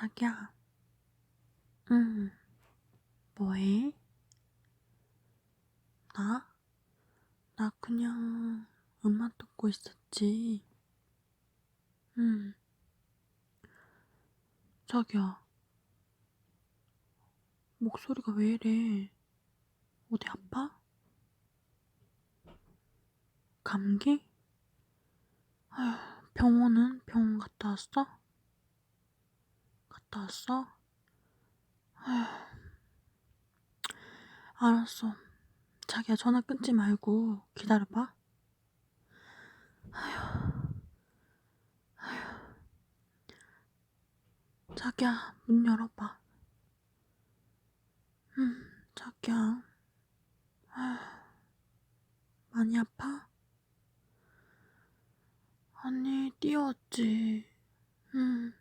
자기야. 응. 뭐해? 나? 나 그냥 음악 듣고 있었지. 응. 자기야. 목소리가 왜 이래? 어디 아파? 감기? 아휴, 병원은? 병원 갔다 왔어? 갔다 왔어? 아휴. 알았어. 자기야, 전화 끊지 말고 기다려봐. 아휴. 아휴. 자기야, 문 열어봐. 응, 자기야. 아휴. 많이 아파? 아니, 뛰어왔지. 응.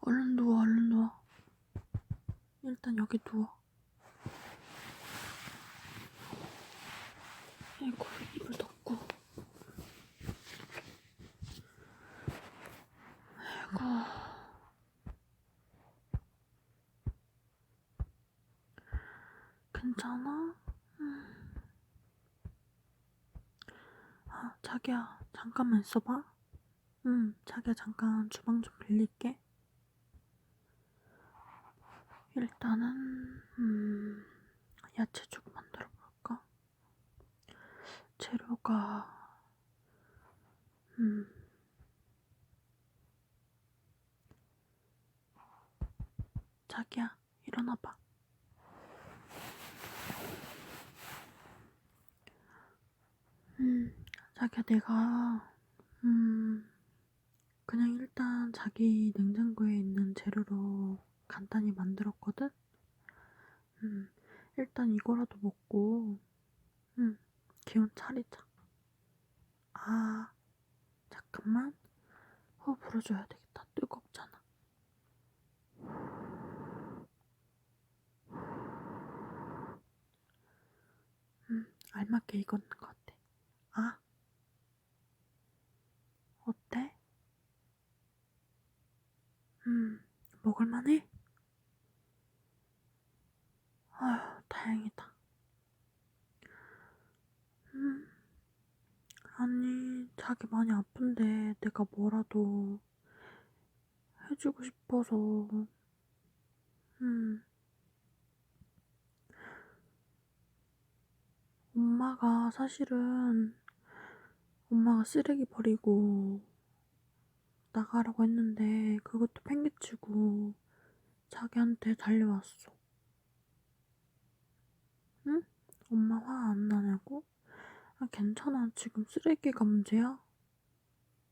얼른 누워, 얼른 누워. 일단 여기 누워. 아이고, 이불 덮고. 아이고. 괜찮아? 응. 아, 자기야, 잠깐만 있어봐. 응, 자기야, 잠깐 주방 좀 빌릴게. 일단은, 음, 야채죽 만들어 볼까? 재료가, 음, 자기야, 일어나봐. 음, 자기야, 내가, 음, 그냥 일단 자기 냉장고에 있는 재료로 간단히 만들었거든? 음, 일단 이거라도 먹고, 음, 기운 차리자. 아, 잠깐만. 호흡 불어줘야 되겠다. 뜨겁잖아. 음, 알맞게 익었는 것 같아. 아, 어때? 음, 먹을만해? 아휴, 다행이다. 음, 아니, 자기 많이 아픈데 내가 뭐라도 해주고 싶어서, 음, 엄마가 사실은 엄마가 쓰레기 버리고 나가라고 했는데 그것도 팽개치고 자기한테 달려왔어. 응? 엄마 화 안 나냐고? 아, 괜찮아. 지금 쓰레기가 문제야?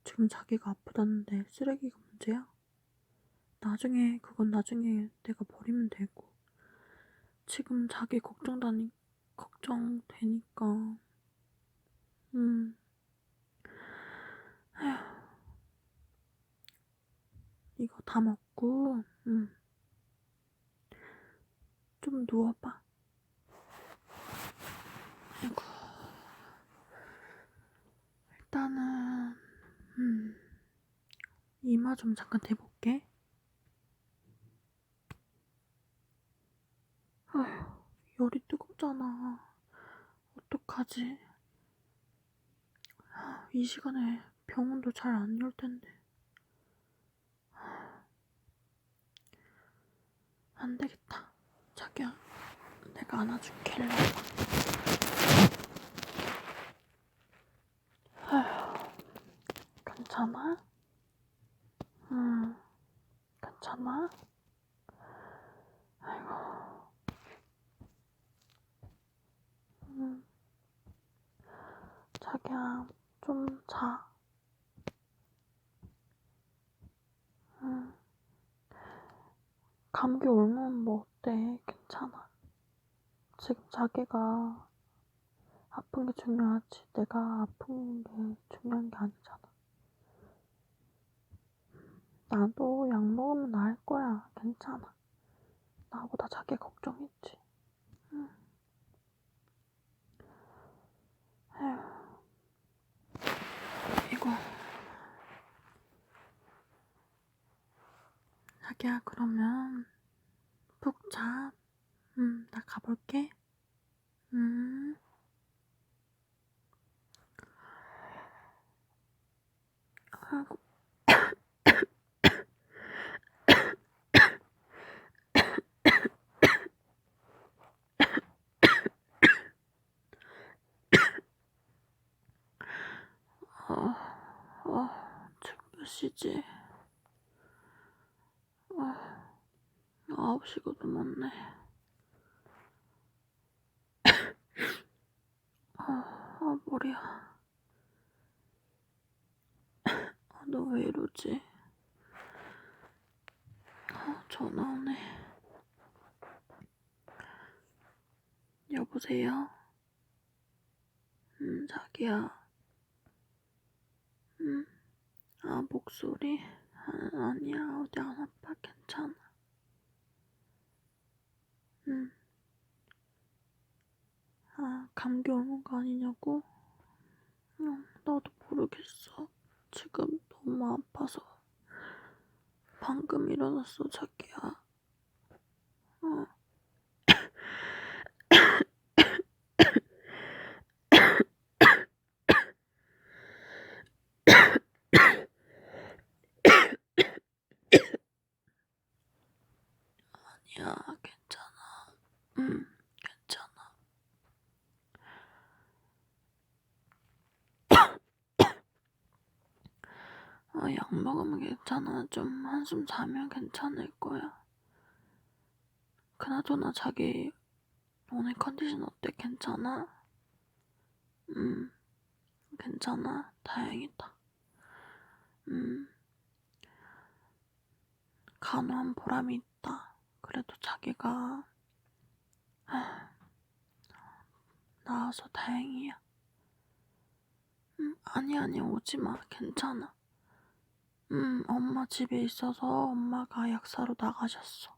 지금 자기가 아프다는데 쓰레기가 문제야? 나중에, 그건 나중에 내가 버리면 되고. 지금 자기 걱정다니, 걱정되니까. 음. 이거 다 먹고, 음. 좀 누워봐. 아이고. 일단은, 음. 이마 좀 잠깐 대볼게. 아휴, 열이 뜨겁잖아. 어떡하지? 아, 이 시간에 병원도 잘 안 열 텐데. 안 되겠다. 자기야, 내가 안아줄게. 일로 와봐. 아휴, 괜찮아? 응, 괜찮아? 아이고. 응. 자기야, 좀 자. 응. 감기 옮으면 뭐 어때? 괜찮아. 지금 자기가 아픈 게 중요하지. 내가 아픈 게 중요한 게 아니잖아. 나도 약 먹으면 나을 거야. 괜찮아. 나보다 자기 걱정했지. 응. 에휴. 이거. 자기야, 그러면 푹 자. 음, 나 가볼게. 음. 아이고. 아, 아, 지금 몇 시지? 아, 아홉 시가 넘었네. 아, 아, 머리야. 아, 너 왜 이러지? 아, 전화 오네. 여보세요? 음, 자기야. 음, 아, 목소리? 아, 아니야, 어디 안 아파, 괜찮아. 음. 아, 감기 오는 거 아니냐고? 응, 나도 모르겠어. 지금 너무 아파서. 방금 일어났어, 자기야. 어. 아니 야, 괜찮아. 응, 괜찮아. 아, 약 먹으면 괜찮아. 좀 한숨 자면 괜찮을 거야. 그나저나 자기 오늘 컨디션 어때? 괜찮아? 음, 괜찮아. 다행이다. 음, 간호한 보람이 있다. 그래도 자기가 아, 나와서 다행이야. 음, 아니 아니 오지 마. 괜찮아. 음, 엄마 집에 있어서 엄마가 약사로 나가셨어.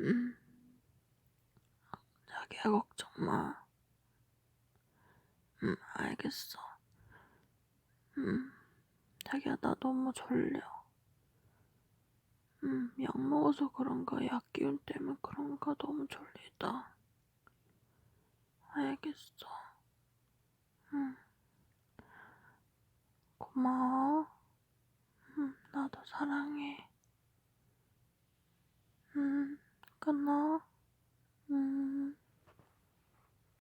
음, 자기야 걱정 마. 음, 알겠어. 음, 자기야 나 너무 졸려. 음, 약 먹어서 그런가, 약 기운 때문에 그런가, 너무 졸리다. 알겠어. 음. 고마워. 음, 나도 사랑해. 음, 끝나. 음.